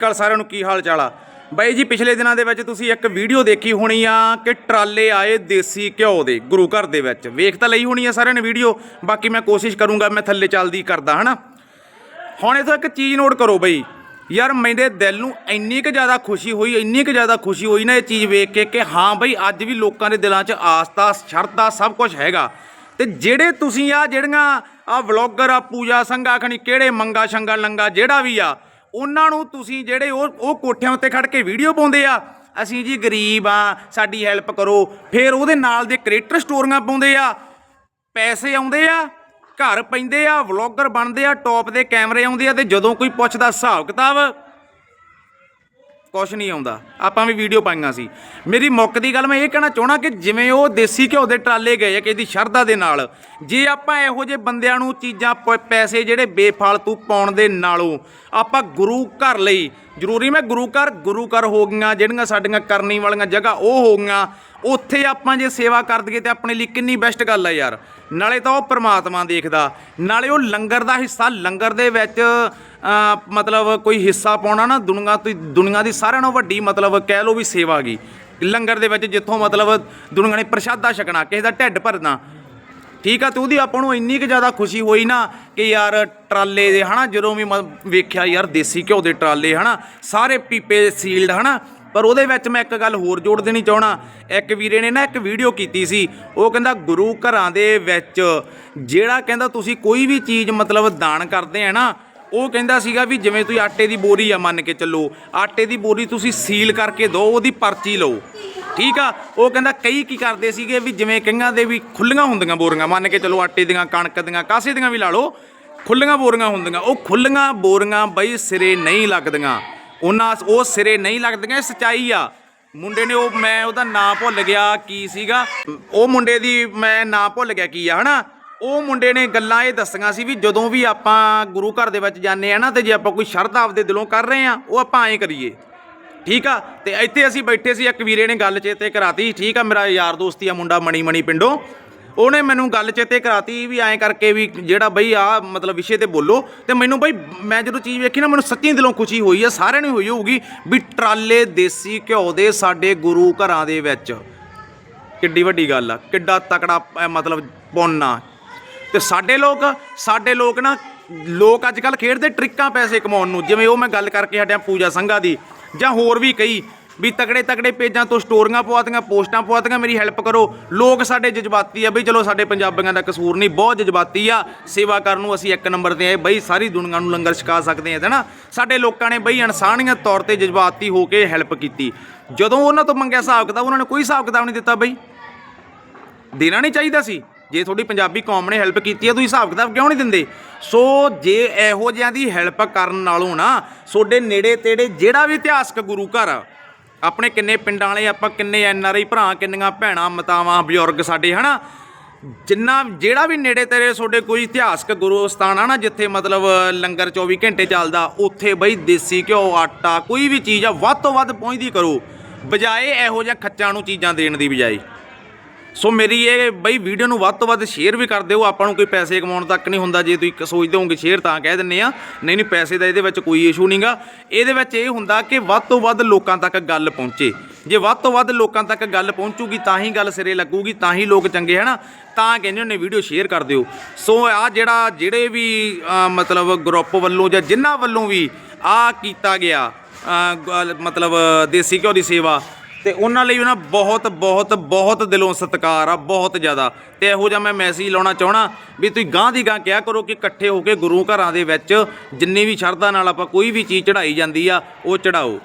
ਕੱਲ ਸਾਰਿਆਂ ਨੂੰ ਕੀ ਹਾਲ ਚਾਲ ਆ? ਬਾਈ ਜੀ, ਪਿਛਲੇ ਦਿਨਾਂ ਦੇ ਵਿੱਚ ਤੁਸੀਂ ਇੱਕ ਵੀਡੀਓ ਦੇਖੀ ਹੋਣੀ ਆ ਕਿ ਟਰਾਲੇ ਆਏ ਦੇਸੀ ਘਿਓ ਦੇ, ਗੁਰੂ ਘਰ ਦੇ ਵਿੱਚ। ਵੇਖ ਤਾਂ ਲਈ ਹੋਣੀ ਆ ਸਾਰਿਆਂ ਨੇ ਵੀਡੀਓ, ਬਾਕੀ ਮੈਂ ਕੋਸ਼ਿਸ਼ ਕਰੂੰਗਾ, ਮੈਂ ਥੱਲੇ ਚੱਲਦੀ ਕਰਦਾ, ਹਨਾ? ਹੁਣ ਇਥੋਂ ਇੱਕ ਚੀਜ਼ ਨੋਟ ਕਰੋ ਬਈ। ਯਾਰ ਮੇਰੇ ਦਿਲ ਨੂੰ ਇੰਨੀ ਕੁ ਜ਼ਿਆਦਾ ਖੁਸ਼ੀ ਹੋਈ, ਇੰਨੀ ਕੁ ਜ਼ਿਆਦਾ ਖੁਸ਼ੀ ਹੋਈ ਨਾ ਇਹ ਚੀਜ਼ ਵੇਖ ਕੇ ਕਿ ਹਾਂ ਬਈ, ਅੱਜ ਵੀ ਲੋਕਾਂ ਦੇ ਦਿਲਾਂ 'ਚ ਆਸਤਾ, ਸ਼ਰਧਾ ਸਭ ਕੁਝ ਹੈਗਾ। ਤੇ ਜਿਹੜੇ ਤੁਸੀਂ ਆ, ਜਿਹੜੀਆਂ ਆ ਵਲੌਗਰ ਆ, ਪੂਜਾ ਸੰਘਾ ਖਣੀ ਕਿਹੜੇ ਮੰਗਾ ਸ਼ੰਗਾ ਲੰਗਾ, ਜਿਹੜਾ ਵੀ ਆ ਉਹਨਾਂ ਨੂੰ ਤੁਸੀਂ ਜਿਹੜੇ ਉਹ ਉਹ ਕੋਠਿਆਂ ਉੱਤੇ ਖੜ ਕੇ ਵੀਡੀਓ ਪਾਉਂਦੇ ਆ। ਅਸੀਂ ਜੀ ਗਰੀਬ ਆ, ਸਾਡੀ ਹੈਲਪ ਕਰੋ। ਫਿਰ ਉਹਦੇ ਨਾਲ ਦੇ ਕ੍ਰੀਏਟਰ ਸਟੋਰੀਆਂ ਪਾਉਂਦੇ ਆ। ਪੈਸੇ ਆਉਂਦੇ ਆ, ਘਰ ਪੈਂਦੇ ਆ ਵਲੌਗਰ ਬਣਦੇ ਆ ਟੌਪ ਦੇ ਕੈਮਰੇ ਆਉਂਦੇ ਆ ਤੇ ਜਦੋਂ ਕੋਈ ਪੁੱਛਦਾ ਹਿਸਾਬ ਕਿਤਾਬ ਕੁਛ ਨਹੀਂ ਆਉਂਦਾ। ਆਪਾਂ ਵੀ ਵੀਡੀਓ ਪਾਈਆਂ ਸੀ। ਮੇਰੀ ਮੁੱਕ ਦੀ ਗੱਲ ਮੈਂ ਇਹ ਕਹਿਣਾ ਚਾਹਣਾ ਕਿ ਜਿਵੇਂ ਉਹ ਦੇਸੀ ਘਿਓ ਦੇ ਟਰਾਲੇ ਗਏ ਆ ਕਿਸੇ ਦੀ ਸ਼ਰਧਾ ਦੇ ਨਾਲ, ਜੇ ਆਪਾਂ ਇਹੋ ਜਿਹੇ ਬੰਦਿਆਂ ਨੂੰ ਚੀਜ਼ਾਂ ਪ- ਪੈਸੇ ਜਿਹੜੇ ਬੇਫਾਲਤੂ ਪਾਉਣ ਦੇ ਨਾਲੋਂ ਆਪਾਂ ਗੁਰੂ ਘਰ ਲਈ, ਜ਼ਰੂਰੀ ਮੈਂ ਗੁਰੂ ਘਰ ਗੁਰੂ ਘਰ ਹੋ ਗਈਆਂ, ਜਿਹੜੀਆਂ ਸਾਡੀਆਂ ਕਰਨੀ ਵਾਲੀਆਂ ਜਗ੍ਹਾ ਉਹ ਹੋ ਗਈਆਂ ਉੱਥੇ ਆਪਾਂ ਜੇ ਸੇਵਾ ਕਰ ਦਈਏ ਤੇ ਆਪਣੇ ਲਈ ਕਿੰਨੀ ਬੈਸਟ ਗੱਲ ਆ ਯਾਰ। ਨਾਲੇ ਤਾਂ ਉਹ ਪ੍ਰਮਾਤਮਾ ਦੇਖਦਾ। ਨਾਲੇ ਉਹ ਲੰਗਰ ਦਾ ਹਿੱਸਾ, ਲੰਗਰ ਦੇ ਵਿੱਚ ਮਤਲਬ ਕੋਈ ਹਿੱਸਾ ਪਾਉਣਾ ਨਾ, ਦੁਨੀਆ ਤੋਂ ਦੁਨੀਆ ਦੀ ਸਾਰਿਆਂ ਨਾਲੋਂ ਵੱਡੀ ਮਤਲਬ ਕਹਿ ਲਓ ਵੀ ਸੇਵਾ ਗਈ ਲੰਗਰ ਦੇ ਵਿੱਚ ਜਿੱਥੋਂ ਮਤਲਬ ਦੁਨੀਆ ਨੇ ਪ੍ਰਸ਼ਾਦਾ ਛਕਣਾ, ਕਿਸੇ ਦਾ ਢਿੱਡ ਭਰਨਾ। ਠੀਕ ਆ, ਤੇ ਉਹਦੀ ਆਪਾਂ ਨੂੰ ਇੰਨੀ ਕੁ ਜ਼ਿਆਦਾ ਖੁਸ਼ੀ ਹੋਈ ਨਾ ਕਿ ਯਾਰ ਟਰਾਲੇ ਦੇ ਹਨਾ, ਜਦੋਂ ਵੀ ਮ- ਵੇਖਿਆ ਯਾਰ ਦੇਸੀ ਘਿਓ ਦੇ ਟਰਾਲੇ ਹਨਾ, ਸਾਰੇ ਪੀਪੇ ਸੀਲਡ ਹਨਾ ਪਰ ਉਹਦੇ ਵਿੱਚ ਮੈਂ ਇੱਕ ਗੱਲ ਹੋਰ ਜੋੜ ਦੇਣੀ ਚਾਹਣਾ ਇੱਕ ਵੀਰੇ ਨੇ ਨਾ ਇੱਕ ਵੀਡੀਓ ਕੀਤੀ ਸੀ। ਉਹ ਕਹਿੰਦਾ ਗੁਰੂ ਘਰਾਂ ਦੇ ਵਿੱਚ ਜਿਹੜਾ ਕਹਿੰਦਾ ਤੁਸੀਂ ਕੋਈ ਵੀ ਚੀਜ਼ ਮਤਲਬ ਦਾਨ ਕਰਦੇ ਆ ਨਾ, ਉਹ ਕਹਿੰਦਾ ਸੀਗਾ ਵੀ ਜਿਵੇਂ ਤੁਸੀਂ ਆਟੇ ਦੀ ਬੋਰੀ ਆ ਮੰਨ ਕੇ ਚੱਲੋ, ਆਟੇ ਦੀ ਬੋਰੀ ਤੁਸੀਂ ਸੀਲ ਕਰਕੇ ਦਿਓ, ਉਹਦੀ ਪਰਚੀ ਲਓ। ਠੀਕ ਆ? ਉਹ ਕਹਿੰਦਾ ਕਈ ਕੀ ਕਰਦੇ ਸੀਗੇ ਵੀ ਜਿਵੇਂ ਕਈਆਂ ਦੇ ਵੀ ਖੁੱਲੀਆਂ ਹੁੰਦੀਆਂ ਬੋਰੀਆਂ, ਮੰਨ ਕੇ ਚਲੋ ਆਟੇ ਦੀਆਂ, ਕਣਕ ਦੀਆਂ, ਕਾਸੇ ਦੀਆਂ ਵੀ ਲਾ ਲਓ, ਖੁੱਲੀਆਂ ਬੋਰੀਆਂ ਹੁੰਦੀਆਂ। ਉਹ ਖੁੱਲੀਆਂ ਬੋਰੀਆਂ ਬਈ ਸਿਰੇ ਨਹੀਂ ਲੱਗਦੀਆਂ। ਉਹਨਾਂ ਉਹ ਸਿਰੇ ਨਹੀਂ ਲੱਗਦੀਆਂ ਇਹ ਸਚਾਈ ਆ। ਮੁੰਡੇ ਨੇ ਉਹ, ਮੈਂ ਉਹਦਾ ਨਾਂ ਭੁੱਲ ਗਿਆ, ਕੀ ਸੀਗਾ। ਉਹ ਮੁੰਡੇ ਦੀ ਮੈਂ ਨਾਂ ਭੁੱਲ ਗਿਆ, ਕੀ ਆ, ਹਨਾ? ਉਹ ਮੁੰਡੇ ਨੇ ਗੱਲਾਂ ਇਹ ਦੱਸੀਆਂ ਸੀ ਵੀ ਜਦੋਂ ਵੀ ਆਪਾਂ ਗੁਰੂ ਘਰ ਦੇ ਵਿੱਚ ਜਾਂਦੇ ਆ ਨਾ, ਤੇ ਜੇ ਆਪਾਂ ਕੋਈ ਸ਼ਰਧਾ ਆਪਦੇ ਦਿਲੋਂ ਕਰ ਰਹੇ ਆ, ਉਹ ਆਪਾਂ ਐਂ ਕਰੀਏ। ਠੀਕ ਆ? ਤੇ ਇੱਥੇ ਅਸੀਂ ਬੈਠੇ ਸੀ, ਇੱਕ ਵੀਰੇ ਨੇ ਗੱਲ ਚੇਤੇ ਕਰਾਤੀ, ਠੀਕ ਆ, ਮੇਰਾ ਯਾਰ ਦੋਸਤੀ ਆ ਮੁੰਡਾ ਮਣੀ ਮਣੀ ਪਿੰਡੋਂ। ਉਹਨੇ ਮੈਨੂੰ ਗੱਲ ਚੇਤੇ ਕਰਾਤੀ ਵੀ ਐਂ ਕਰਕੇ ਵੀ ਜਿਹੜਾ ਬਈ ਆ ਮਤਲਬ ਵਿਸ਼ੇ ਤੇ ਬੋਲੋ ਤੇ ਮੈਨੂੰ ਬਈ ਮੈਂ ਜਦੋਂ ਚੀਜ਼ ਵੇਖੀ ਨਾ ਮੈਨੂੰ ਸੱਚੀ ਦਿਲੋਂ ਖੁਸ਼ੀ ਹੋਈ ਆ, ਸਾਰਿਆਂ ਨੂੰ ਹੋਈ ਹੋਊਗੀ ਵੀ ਟਰਾਲੇ ਦੇਸੀ ਘਿਓ ਦੇ ਸਾਡੇ ਗੁਰੂ ਘਰਾਂ ਦੇ ਵਿੱਚ। ਕਿੱਡੀ ਵੱਡੀ ਗੱਲ ਆ, ਕਿੱਡਾ ਤਕੜਾ ਮਤਲਬ ਪੁੰਨ ਆ। ਤੇ ਸਾਡੇ ਲੋਕ ਸਾਡੇ ਲੋਕ ਨਾ, ਲੋਕ ਅੱਜ ਕੱਲ ਖੇਡਦੇ ਟ੍ਰਿਕਾਂ ਪੈਸੇ ਕਮਾਉਣ ਨੂੰ, ਜਿਵੇਂ ਉਹ ਮੈਂ ਗੱਲ ਕਰਕੇ ਹਟਿਆ ਪੂਜਾ ਸੰਘਾ ਦੀ, ਜਾਂ ਹੋਰ ਵੀ ਕਈ ਵੀ ਤਕੜੇ ਤਕੜੇ ਪੇਜਾਂ ਤੋਂ ਸਟੋਰੀਆਂ ਪਵਾਤੀਆਂ ਪੋਸਟਾਂ ਪਵਾਤੀਆਂ ਮੇਰੀ ਹੈਲਪ ਕਰੋ। ਲੋਕ ਸਾਡੇ ਜਜ਼ਬਾਤੀ ਆ ਬਈ ਚਲੋ ਸਾਡੇ ਪੰਜਾਬੀਆਂ ਦਾ ਕਸੂਰ ਨਹੀਂ ਬਹੁਤ ਜਜ਼ਬਾਤੀ ਆ। ਸੇਵਾ ਕਰਨ ਨੂੰ ਅਸੀਂ ਇੱਕ ਨੰਬਰ ਤੇ ਆਏ ਬਈ ਸਾਰੀ ਦੁਨੀਆ ਨੂੰ ਲੰਗਰ ਛਕਾ ਸਕਦੇ ਆ ਨਾ? ਸਾਡੇ ਲੋਕਾਂ ਨੇ ਬਈ ਇਨਸਾਨੀਅਤ ਤੌਰ ਤੇ ਜਜ਼ਬਾਤੀ ਹੋ ਕੇ ਹੈਲਪ ਕੀਤੀ। ਜਦੋਂ ਉਹਨਾਂ ਤੋਂ ਮੰਗਿਆ ਹਿਸਾਬ ਕਿਤਾਬ ਉਹਨਾਂ ਨੇ ਕੋਈ ਹਿਸਾਬ ਕਿਤਾਬ ਨਹੀਂ ਦਿੱਤਾ ਬਈ। ਦੇਣਾ ਨਹੀਂ ਚਾਹੀਦਾ ਸੀ। ਜੇ ਤੁਹਾਡੀ ਪੰਜਾਬੀ ਕੌਮ ਨੇ ਹੈਲਪ ਕੀਤੀ ਹੈ ਤੁਸੀਂ ਹਿਸਾਬ ਕਿਤਾਬ ਕਿਉਂ ਨਹੀਂ ਦਿੰਦੇ? ਸੋ ਜੇ ਇਹੋ ਜਿਹਾਂ ਦੀ ਹੈਲਪ ਕਰਨ ਨਾਲੋਂ ਨਾ ਤੁਹਾਡੇ ਨੇੜੇ ਤੇੜੇ ਜਿਹੜਾ ਵੀ ਇਤਿਹਾਸਕ ਗੁਰੂ ਘਰ ਆ, ਆਪਣੇ ਕਿੰਨੇ ਪਿੰਡਾਂ ਵਾਲੇ, ਆਪਾਂ ਕਿੰਨੇ ਐਨ ਆਰ ਆਈ ਭਰਾ, ਕਿੰਨੀਆਂ ਭੈਣਾਂ, ਮਤਾਵਾਂ, ਬਜ਼ੁਰਗ ਸਾਡੇ, ਹਨਾ? ਜਿੰਨਾ, ਜਿਹੜਾ ਵੀ ਨੇੜੇ ਤੇਰੇ ਤੁਹਾਡੇ ਕੋਈ ਇਤਿਹਾਸਕ ਗੁਰੂ ਸਥਾਨ ਆ ਨਾ, ਜਿੱਥੇ ਮਤਲਬ ਲੰਗਰ 24 ਘੰਟੇ ਚੱਲਦਾ, ਉੱਥੇ ਬਈ ਦੇਸੀ ਘਿਓ, ਆਟਾ, ਕੋਈ ਵੀ ਚੀਜ਼ ਆ, ਵੱਧ ਤੋਂ ਵੱਧ ਪਹੁੰਚਦੀ ਕਰੋ। ਬਜਾਏ ਇਹੋ ਜਿਹਾ ਖੱਚਾਂ ਨੂੰ ਚੀਜ਼ਾਂ ਦੇਣ ਦੀ ਬਜਾਏ। ਸੋ ਮੇਰੀ ਇਹ ਬਈ ਵੀਡੀਓ ਨੂੰ ਵੱਧ ਤੋਂ ਵੱਧ ਸ਼ੇਅਰ ਵੀ ਕਰ ਦਿਓ। ਆਪਾਂ ਨੂੰ ਕੋਈ ਪੈਸੇ ਕਮਾਉਣ ਤੱਕ ਨਹੀਂ ਹੁੰਦਾ। ਜੇ ਤੁਸੀਂ ਸੋਚਦੇ ਹੋਗੇ ਸ਼ੇਅਰ ਤਾਂ ਕਹਿ ਦਿੰਨੇ ਆ। ਨਹੀਂ ਨਹੀਂ, ਪੈਸੇ ਦਾ ਇਹਦੇ ਵਿੱਚ ਕੋਈ ਇਸ਼ੂ ਨਹੀਂਗਾ ਇਹਦੇ ਵਿੱਚ ਇਹ ਹੁੰਦਾ ਕਿ ਵੱਧ ਤੋਂ ਵੱਧ ਲੋਕਾਂ ਤੱਕ ਗੱਲ ਪਹੁੰਚੇ। ਜੇ ਵੱਧ ਤੋਂ ਵੱਧ ਲੋਕਾਂ ਤੱਕ ਗੱਲ ਪਹੁੰਚੂਗੀ, ਤਾਂ ਹੀ ਗੱਲ ਸਿਰੇ ਲੱਗੂਗੀ, ਤਾਂ ਹੀ ਲੋਕ ਚੰਗੇ ਹਨਾ ਤਾਂ ਕਹਿੰਦੇ ਹੁੰਦੇ, ਵੀਡੀਓ ਸ਼ੇਅਰ ਕਰ ਦਿਓ। ਸੋ ਆ ਜਿਹੜਾ, ਜਿਹੜੇ ਵੀ ਮਤਲਬ ਗਰੁੱਪ ਵੱਲੋਂ ਜਾਂ ਜਿਨ੍ਹਾਂ ਵੱਲੋਂ ਵੀ ਆ ਕੀਤਾ ਗਿਆ ਮਤਲਬ ਦੇਸੀ ਘਿਓ ਦੀ ਸੇਵਾ ਤੇ ਉਹਨਾਂ ਲਈ ਉਹਨਾਂ ਬਹੁਤ ਬਹੁਤ ਬਹੁਤ ਦਿਲੋਂ ਸਤਿਕਾਰ ਆ, ਬਹੁਤ ਜ਼ਿਆਦਾ। ਤੇ ਇਹੋ ਜਿਹਾ ਮੈਂ ਮੈਸੇਜ ਲਾਉਣਾ ਚਾਹਣਾ ਵੀ ਤੁਸੀਂ ਗਾਂ ਦੀ ਗਾਂ ਕਿਹਾ ਕਰੋ ਕਿ ਇਕੱਠੇ ਹੋ ਕੇ ਗੁਰੂ ਘਰਾਂ ਦੇ ਵਿੱਚ ਜਿੰਨੀ ਵੀ ਸ਼ਰਧਾ ਨਾਲ ਆਪਾਂ ਕੋਈ ਵੀ ਚੀਜ਼ ਚੜਾਈ ਜਾਂਦੀ ਆ, ਉਹ ਚੜਾਓ